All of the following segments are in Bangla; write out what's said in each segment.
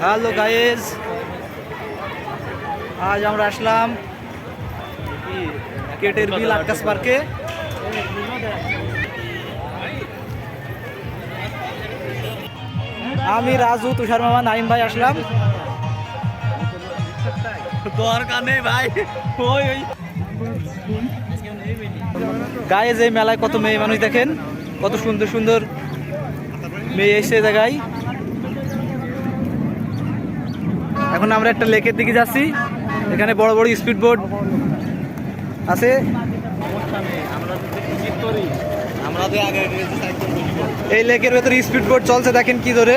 হ্যালো গাইজ আজ আমরা আসলাম কেটের বিল আকাশ পার্কে। আমি রাজু তুষার মামা নাইম ভাই আসলাম। দরকার নেই ভাই। ওই ওই। গায়ে যে মেলায় কত মেয়ে মানুষ দেখেন। কত সুন্দর সুন্দর মেয়ে এসে জায়গায়। এখন আমরা একটা লেকের দিকে যাচ্ছি। এখানে বড় বড় স্পিড বোট আছে। এই লেকের ভেতরে স্পিড বোট চলছে, দেখেন কি ধরে।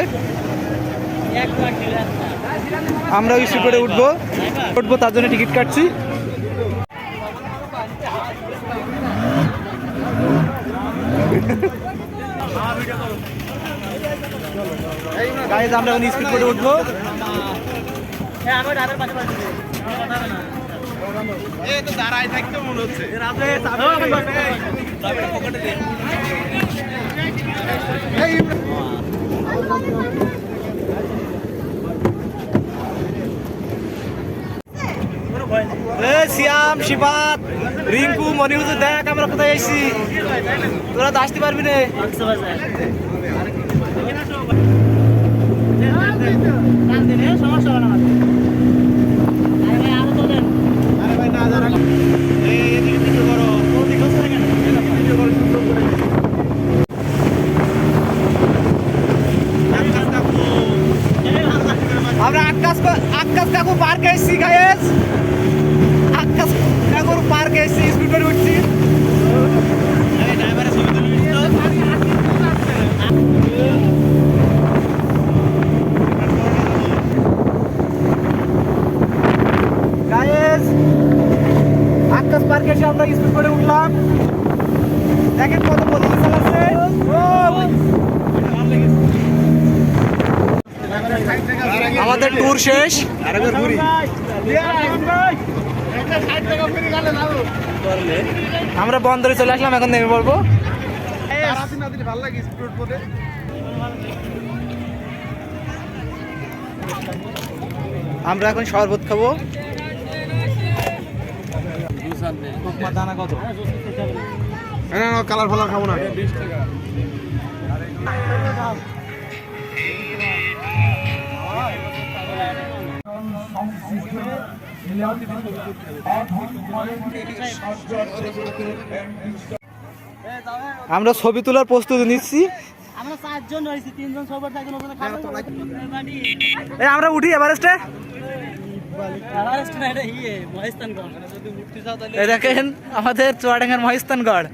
আমরা স্পিড বোটে উঠবো। উঠবো, তার জন্য টিকিট কাটছি। গাইজ আমরা স্পিড বোটে উঠবো। দাঁড়ায় থাকতে মনে হচ্ছে। এ শিবাত রিঙ্কু মনিহুজু দেখ আমরা কোথায় এসেছি। তোরা তো আসতে পারবি না। আমরা আকাশ কাকু পার্কে এসেছি গায়েস আকাশ কাকুর পার্কে এসেছি বোটে উঠছি। আকাশ পার্কে এসে আমরা স্পিড বোটে উঠলাম। দেখেন কত পরিবেশ আছে আমাদের ট্যুর শেষ। আমরা বন্দরে চলে আসলাম এখন নেমে পড়ব। আমরা এখন শরবত খাব। দানা কত কালার ফালার খাব না। আমরা ছবি তোলার প্রস্তুতি নিচ্ছি। আমরা চারজন রয়েছি তিনজন সবার থাকবেন ওখানে খাব আমরা উঠি এভারেস্টে ইয়ে দেখেন আমাদের চুয়াডাঙ্গার মহিস্তানগড়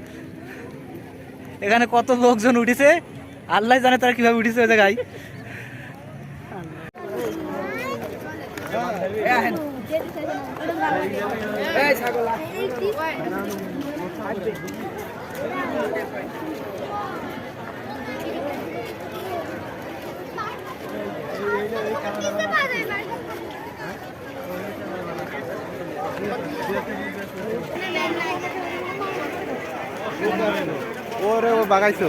এখানে কত লোকজন উঠেছে আল্লাহ জানে তারা কীভাবে উঠেছে ওই জায়গায়। ওরে ও বাগাইছো।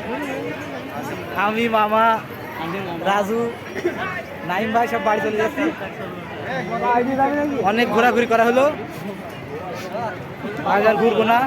আমি মামা রাজু নাইম ভাই সব বাড়ি চলে যাচ্ছি অনেক ঘোরাঘুরি করা হলো। আজ আর ঘুরবো না।